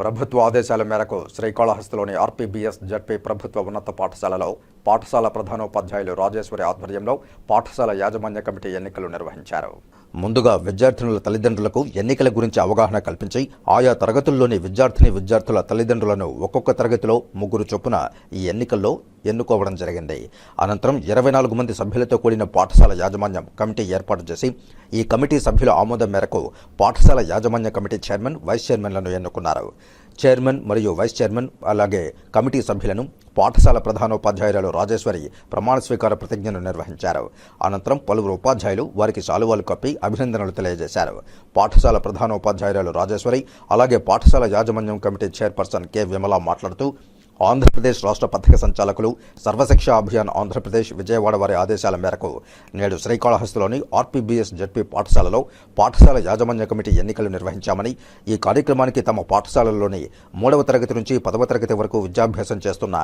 ప్రభుత్వ ఆదేశాల మేరకు శ్రీకాళహస్తిలోని ఆర్పీబీఎస్ జడ్పీ ప్రభుత్వ ఉన్నత పాఠశాలలో పాఠశాల ప్రధానోపాధ్యాయులు రాజేశ్వరి ఆధ్వర్యంలో పాఠశాల యాజమాన్య కమిటీ ఎన్నికలు నిర్వహించారు. ముందుగా విద్యార్థినుల తల్లిదండ్రులకు ఎన్నికల గురించి అవగాహన కల్పించి ఆయా తరగతుల్లోని విద్యార్థిని విద్యార్థుల తల్లిదండ్రులను ఒక్కొక్క తరగతిలో ముగ్గురు చొప్పున ఈ ఎన్నికల్లో ఎన్నుకోవడం జరిగింది. అనంతరం ఇరవై నాలుగు మంది సభ్యులతో కూడిన పాఠశాల యాజమాన్యం కమిటీ ఏర్పాటు చేసి ఈ కమిటీ సభ్యుల ఆమోదం మేరకు పాఠశాల యాజమాన్య కమిటీ చైర్మన్ వైస్ చైర్మన్లను ఎన్నుకున్నారు. చైర్మన్ మరియు వైస్ చైర్మన్ అలాగే కమిటీ సభ్యులను పాఠశాల ప్రధానోపాధ్యాయురాలు రాజేశ్వరి ప్రమాణ స్వీకార ప్రతిజ్ఞను నిర్వహించారు. అనంతరం పలువురు ఉపాధ్యాయులు వారికి శాలువాలు కప్పి అభినందనలు తెలియజేశారు. పాఠశాల ప్రధానోపాధ్యాయురాలు రాజేశ్వరి అలాగే పాఠశాల యాజమాన్యం కమిటీ చైర్పర్సన్ కె. విమల మాట్లాడుతూ ఆంధ్రప్రదేశ్ రాష్ట్ర పథక సంచాలకులు సర్వశిక్ష అభియాన్ ఆంధ్రప్రదేశ్ విజయవాడ వారి ఆదేశాల మేరకు నేడు శ్రీకాళహస్తిలోని ఆర్పీబీఎస్ జడ్పీ పాఠశాలలో పాఠశాల యాజమాన్య కమిటీ ఎన్నికలు నిర్వహించామని ఈ కార్యక్రమానికి తమ పాఠశాలలోని మూడవ తరగతి నుంచి పదవ తరగతి వరకు విద్యాభ్యాసం చేస్తున్న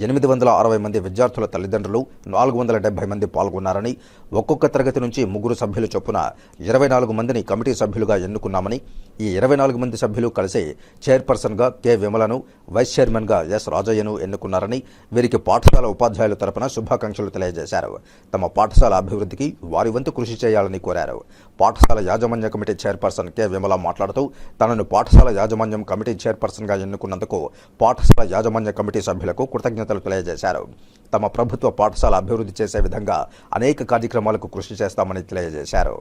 ఎనిమిది వందల అరవై మంది విద్యార్థుల తల్లిదండ్రులు నాలుగు వందల డెబ్బై మంది పాల్గొన్నారని ఒక్కొక్క తరగతి నుంచి ముగ్గురు సభ్యులు చొప్పున ఇరవై నాలుగు మందిని కమిటీ సభ్యులుగా ఎన్నుకున్నామని ఈ ఇరవై నాలుగు మంది సభ్యులు కలిసి చైర్పర్సన్గా కె విమలను వైస్ చైర్మన్గా ఎస్ రాజయ్యను ఎన్నుకున్నారని వీరికి పాఠశాల ఉపాధ్యాయుల తరపున శుభాకాంక్షలు తెలియజేశారు. తమ పాఠశాల అభివృద్ధికి వారి వంతు కృషి చేయాలని కోరారు. పాఠశాల యాజమాన్య కమిటీ చైర్పర్సన్ కె విమల మాట్లాడుతూ తనను పాఠశాల యాజమాన్యం కమిటీ చైర్పర్సన్గా ఎన్నుకున్నందుకు పాఠశాల యాజమాన్య కమిటీ సభ్యులకు కృతజ్ఞతలు తెలియజేశారు. తమ ప్రభుత్వ పాఠశాల అభివృద్ధి చేసే విధంగా అనేక కార్యక్రమాలకు కృషి చేస్తామని తెలియజేశారు.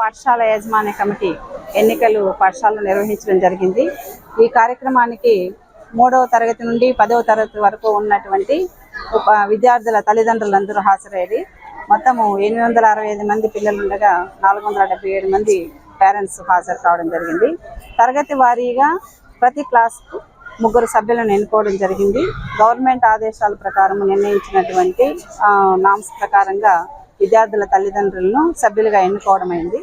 పాఠశాల యాజమాన్య కమిటీ ఎన్నికలు పాఠశాలలో నిర్వహించడం జరిగింది. ఈ కార్యక్రమానికి మూడవ తరగతి నుండి పదవ తరగతి వరకు ఉన్నటువంటి విద్యార్థుల తల్లిదండ్రులందరూ హాజరయ్యారు. మొత్తము ఎనిమిది వందల అరవై ఐదు మంది పిల్లలు ఉండగా నాలుగు వందల డెబ్బై ఏడు మంది పేరెంట్స్ హాజరు కావడం జరిగింది. తరగతి వారీగా ప్రతి క్లాస్కు ముగ్గురు సభ్యులను ఎన్నుకోవడం జరిగింది. గవర్నమెంట్ ఆదేశాల ప్రకారం నిర్ణయించినటువంటి నామ్స్ ప్రకారంగా విద్యార్థుల తల్లిదండ్రులను సభ్యులుగా ఎన్నుకోవడం అయింది.